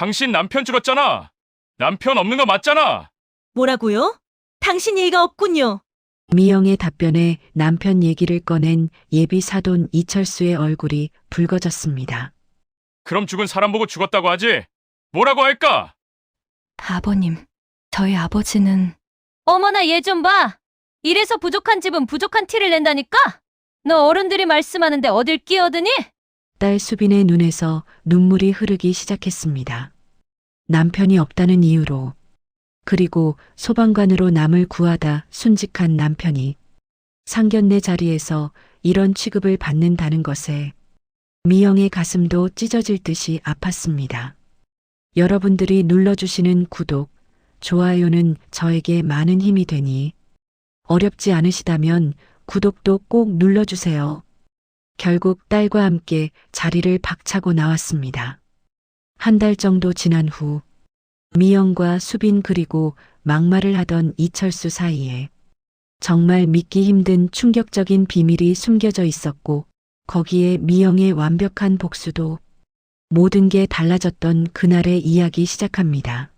당신 남편 죽었잖아. 남편 없는 거 맞잖아. 뭐라고요? 당신 예의가 없군요. 미영의 답변에 남편 얘기를 꺼낸 예비 사돈 이철수의 얼굴이 붉어졌습니다. 그럼 죽은 사람 보고 죽었다고 하지? 뭐라고 할까? 아버님, 저희 아버지는 어머나 얘 좀 봐. 이래서 부족한 집은 부족한 티를 낸다니까? 너 어른들이 말씀하는데 어딜 끼어드니? 딸 수빈의 눈에서 눈물이 흐르기 시작했습니다. 남편이 없다는 이유로 그리고 소방관으로 남을 구하다 순직한 남편이 상견례 자리에서 이런 취급을 받는다는 것에 미영의 가슴도 찢어질 듯이 아팠습니다. 여러분들이 눌러주시는 구독, 좋아요는 저에게 많은 힘이 되니 어렵지 않으시다면 구독도 꼭 눌러주세요. 결국 딸과 함께 자리를 박차고 나왔습니다. 한 달 정도 지난 후 미영과 수빈 그리고 막말을 하던 이철수 사이에 정말 믿기 힘든 충격적인 비밀이 숨겨져 있었고 거기에 미영의 완벽한 복수도 모든 게 달라졌던 그날의 이야기 시작합니다.